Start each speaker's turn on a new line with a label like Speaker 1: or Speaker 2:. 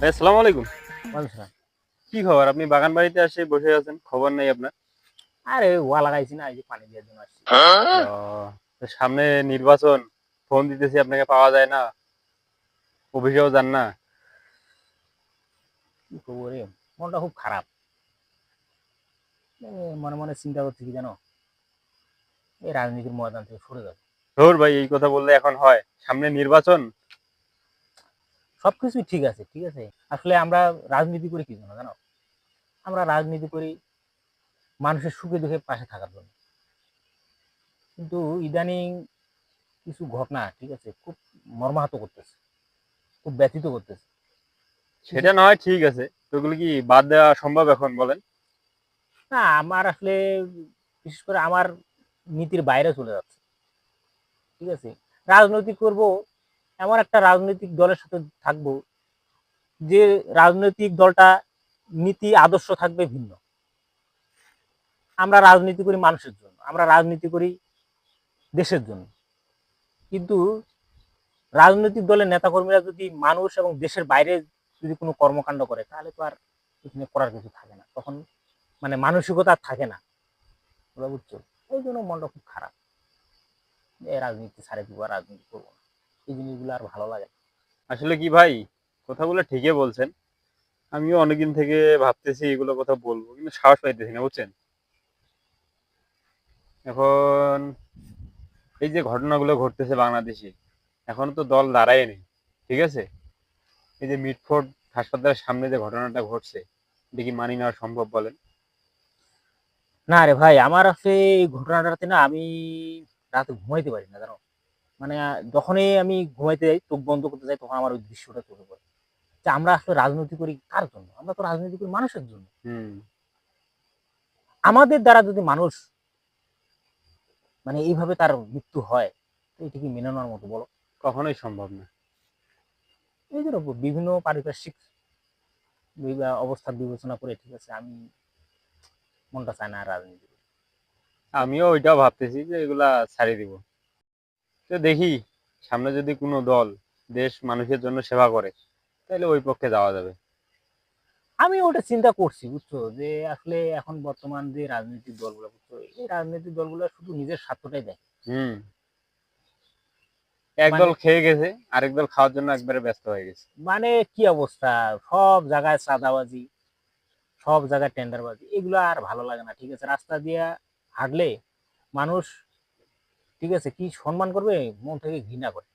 Speaker 1: ভাই আসসালামু আলাইকুম। কি খবর? আপনি বাগান বাড়িতে এসে বসে আছেন? খবর নেই আপনার?
Speaker 2: আরে ওয়া লাগাইছি না এই যে পানি দেওয়ার জন্য আসছি।
Speaker 1: সামনে নির্বাচন ফোন দিতেছি আপনাকে পাওয়া যায় না। অফিসেও যান না।
Speaker 2: কি করব রে? মনটা খুব খারাপ। এ, মনে মনে চিন্তা করছি কি জানো? এই রাজনীতির ময়দান থেকে সরে যাবে।
Speaker 1: ধর ভাই এই কথা বললে এখন হয়। সামনে নির্বাচন?
Speaker 2: সবকিছুই ঠিক আছে ঠিক আছে। আসলে আমরা রাজনীতি করি কি জন্য জানো? আমরা রাজনীতি করি মানুষের সুখে দুঃখে পাশে থাকার জন্য। কিন্তু ইদানিং কিছু ঘটনা ঠিক আছে খুব মর্মাহত করতেছে খুব ব্যথিত করতেছে।
Speaker 1: সেটা না হয় ঠিক আছে ওগুলো কি বাদ দেওয়া সম্ভব এখন বলেন?
Speaker 2: না আমার আসলে বিশেষ করে আমার নীতির বাইরে চলে যাচ্ছে। ঠিক আছে? রাজনৈতিক করব, এমন একটা রাজনৈতিক দলের সাথে থাকব, যে রাজনৈতিক দলটা নীতি, আদর্শ থাকবে ভিন্ন। আমরা রাজনীতি করি মানুষের জন্য, আমরা রাজনীতি করি দেশের জন্য। কিন্তু রাজনৈতিক দলের নেতাকর্মীরা যদি মানুষ এবং দেশের বাইরে যদি কোনো কর্মকাণ্ড করে, তাহলে তো আর এখানে করার কিছু থাকে না। তখন মানে মানসিকতা থাকে না। বুঝছ? এই জন্য মনটা খুব খারাপ। রাজনীতি ছাড়ে দিব রাজনীতি করব না। এই জিনিসগুলো আর ভালো লাগে।
Speaker 1: আসলে কি ভাই? কথাগুলো ঠিকই বলছেন। আমিও অনেকদিন থেকে ভাবতেছি এগুলো কথা বলব কিন্তু সাহস পাইতেছি না বুঝছেন? এখন এই যে ঘটনাগুলো ঘটতেছে বাংলাদেশে এখন তো দল দাঁড়ায় নেই ঠিক আছে? এই যে মিটফোর্ড হাসপাতালের সামনে যে ঘটনাটা ঘটছে দেখি মানি নেওয়া সম্ভব বলেন?
Speaker 2: না রে ভাই আমার আসলে এই ঘটনাটাতে না আমি রাতে ঘুমাইতে পারি না জানো? মানে যখনই আমি ঘুমাইতে যাই চোখ বন্ধ করতে যাই তখন আমার ওই দৃশ্যটা চোখে পড়ে। যে আমরা আসলে রাজনীতি করি কার জন্য? আমরা তো রাজনীতি করি মানুষের জন্য। আমাদের দ্বারা যদি মানুষ মানে এইভাবে তার মৃত্যু হয় তো এটা কি মেনে নেওয়ার মতো বলো?
Speaker 1: কখনোই সম্ভব না।
Speaker 2: এই জন্য বিভিন্ন পারিপার্শ্বিক অবস্থা বিবেচনা করে ঠিক আছে আমি মনটা চায় না রাজনীতি।
Speaker 1: আমিও ওইটাও ভাবতেছি যে এগুলা ছাড়িয়ে দিব। তো দেখি সামনে যদি কোনো দল দেশ মানুষের জন্য সেবা করে তাহলে ওই পক্ষে যাওয়া যাবে।
Speaker 2: আমি ওটা চিন্তা করছি বুঝছ? যে আসলে এখন বর্তমান যে রাজনৈতিক দলগুলো বুঝছ? এই রাজনৈতিক দলগুলো শুধু নিজের স্বার্থটাই দেয়
Speaker 1: হুম। এক
Speaker 2: মানে-
Speaker 1: দল খেয়ে গেছে আরেক দল খাওয়ার জন্য একবারে ব্যস্ত হয়ে গেছে।
Speaker 2: মানে কি অবস্থা? সব জায়গায় চাঁদাবাজি সব জায়গায় টেন্ডারবাজি এগুলো আর ভালো লাগে না ঠিক আছে? রাস্তা দিয়ে হাঁটলে মানুষ ঠিক আছে কি সম্মান করবে? মন থেকে ঘৃণা করে।